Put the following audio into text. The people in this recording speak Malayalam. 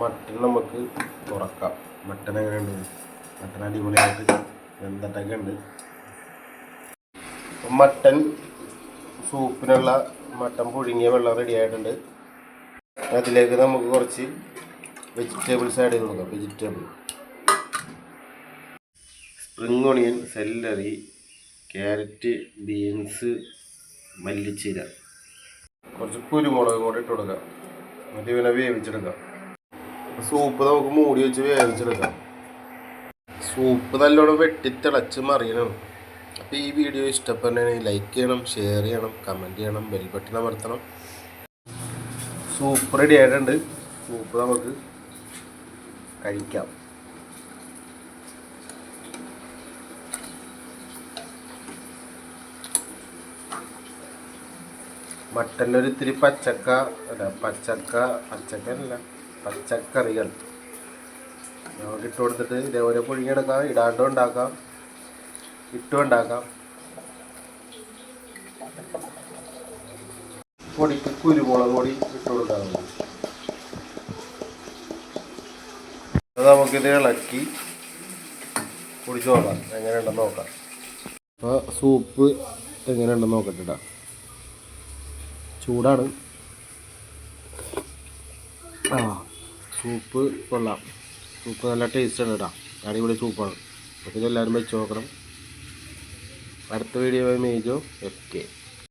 മട്ടൻ നമുക്ക് തുറക്കാം. മട്ടൻ എങ്ങനെയുണ്ട്? മട്ടൻ അടിപൊളിയായിട്ട് വെന്തട്ടൊക്കെ ഉണ്ട് മട്ടൺ സൂപ്പിനുള്ള മട്ടൻ പുഴുങ്ങിയ വെള്ളം റെഡി ആയിട്ടുണ്ട്. അതിലേക്ക് നമുക്ക് കുറച്ച് വെജിറ്റബിൾസ് ആഡ് ചെയ്ത് കൊടുക്കാം. Vegetable spring onion celery carrot beans മല്ലിച്ചീര. കുറച്ച് കുരുമുളക് കൂടെ ഇട്ട് കൊടുക്കാം. എന്നിട്ട് ഇവനെ വേവിച്ചെടുക്കാം. സൂപ്പ് നമുക്ക് മൂടി വെച്ച് വേവിച്ചെടുക്കാം. സൂപ്പ് നല്ലോണം വെട്ടി തിളച്ച് മറിയണം. അപ്പോൾ ഈ വീഡിയോ ഇഷ്ടപ്പെടുകയാണെങ്കിൽ ലൈക്ക് ചെയ്യണം ഷെയർ ചെയ്യണം കമന്റ് ചെയ്യണം ബെൽ ബട്ടൺ അമർത്തണം. സൂപ്പ് റെഡി ആയിട്ടുണ്ട്. സൂപ്പ് നമുക്ക് കഴിക്കാം. ഒരു ഇത്തിരി പച്ചക്ക അല്ല പച്ചക്ക പച്ചക്കല്ല. പച്ചക്കറികൾ. നമുക്ക് ഇട്ട് കൊടുത്തിട്ട് ഇതേപോലെ പുഴുങ്ങിയെടുക്കാം ഇടാണ്ടും ഉണ്ടാക്കാം ഇട്ടും ഉണ്ടാക്കാം. പൊടിക്ക് കുരുമുളക് പൊടി ഇട്ട് കൊടുക്കാൻ അത് നമുക്കിത് ഇളക്കി കുടിച്ച് നോക്കാം എങ്ങനെയുണ്ടെന്ന് നോക്കാം. അപ്പോൾ സൂപ്പ് എങ്ങനെയുണ്ടെന്ന് നോക്കട്ടെ ചൂടാണ്. ആ. സൂപ്പ് കൊള്ളാം. സൂപ്പ് നല്ല ടേസ്റ്റാണ് കേട്ടോ അടിപൊളി സൂപ്പാണ്. അപ്പോൾ ഇതെല്ലാവരും വെച്ച് നോക്കണം. അടുത്ത വീഡിയോ മേജോ. എഫ്